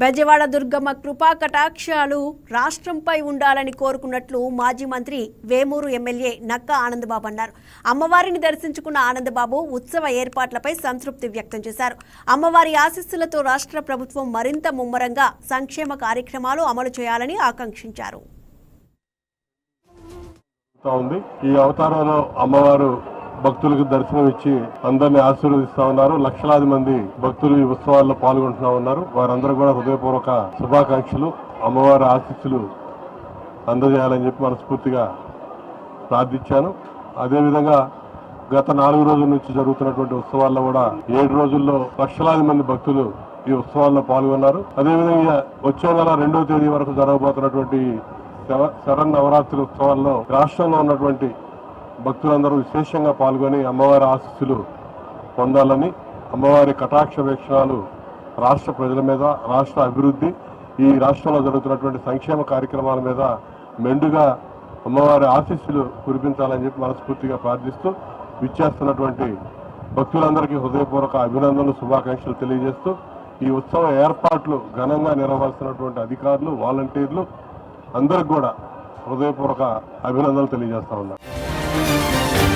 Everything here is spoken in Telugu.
బెజవాడ దుర్గమ్మ కృపా కటాక్షాలు రాష్ట్రంపై ఉండాలని కోరుకున్నట్లు మాజీ మంత్రి వేమూరు ఎమ్మెల్యే నక్క ఆనందబాబు అన్నారు. అమ్మవారిని దర్శించుకున్న ఆనందబాబు ఉత్సవ ఏర్పాట్లపై సంతృప్తి వ్యక్తం చేశారు. అమ్మవారి ఆశీస్సులతో రాష్ట్ర ప్రభుత్వం మరింత ముమ్మరంగా సంక్షేమ కార్యక్రమాలు అమలు చేయాలని ఆకాంక్షించారు. ఈ అవతారంలో అమ్మవారు భక్తులకు దర్శనం ఇచ్చి అందరిని ఆశీర్వదిస్తా ఉన్నారు. లక్షలాది మంది భక్తులు ఈ ఉత్సవాల్లో పాల్గొంటున్నా ఉన్నారు. వారందరూ కూడా హృదయపూర్వక శుభాకాంక్షలు అమ్మవారి ఆశీస్సులు అందజేయాలని చెప్పి మనస్ఫూర్తిగా ప్రార్థించాను. అదేవిధంగా గత నాలుగు రోజుల నుంచి జరుగుతున్నటువంటి ఉత్సవాల్లో కూడా ఏడు రోజుల్లో లక్షలాది మంది భక్తులు ఈ ఉత్సవాల్లో పాల్గొన్నారు. అదేవిధంగా వచ్చే నెల రెండవ తేదీ వరకు జరగబోతున్నటువంటి శర- నవరాత్రి ఉత్సవాల్లో రాష్ట్రంలో ఉన్నటువంటి భక్తులందరూ విశేషంగా పాల్గొని అమ్మవారి ఆశీస్సులు పొందాలని అమ్మవారి కటాక్ష వీక్షణాలు రాష్ట్ర ప్రజల మీద రాష్ట్ర అభివృద్ధి ఈ రాష్ట్రంలో జరుగుతున్నటువంటి సంక్షేమ కార్యక్రమాల మీద మెండుగా అమ్మవారి ఆశీస్సులు కురిపించాలని చెప్పి మనస్ఫూర్తిగా ప్రార్థిస్తూ విచ్చేస్తున్నటువంటి భక్తులందరికీ హృదయపూర్వక అభినందనలు శుభాకాంక్షలు తెలియజేస్తూ ఈ ఉత్సవ ఏర్పాట్లు ఘనంగా నిర్వహిస్తున్నటువంటి అధికారులు వాలంటీర్లు అందరికి కూడా హృదయపూర్వక అభినందనలు తెలియజేస్తా ఉన్నారు Música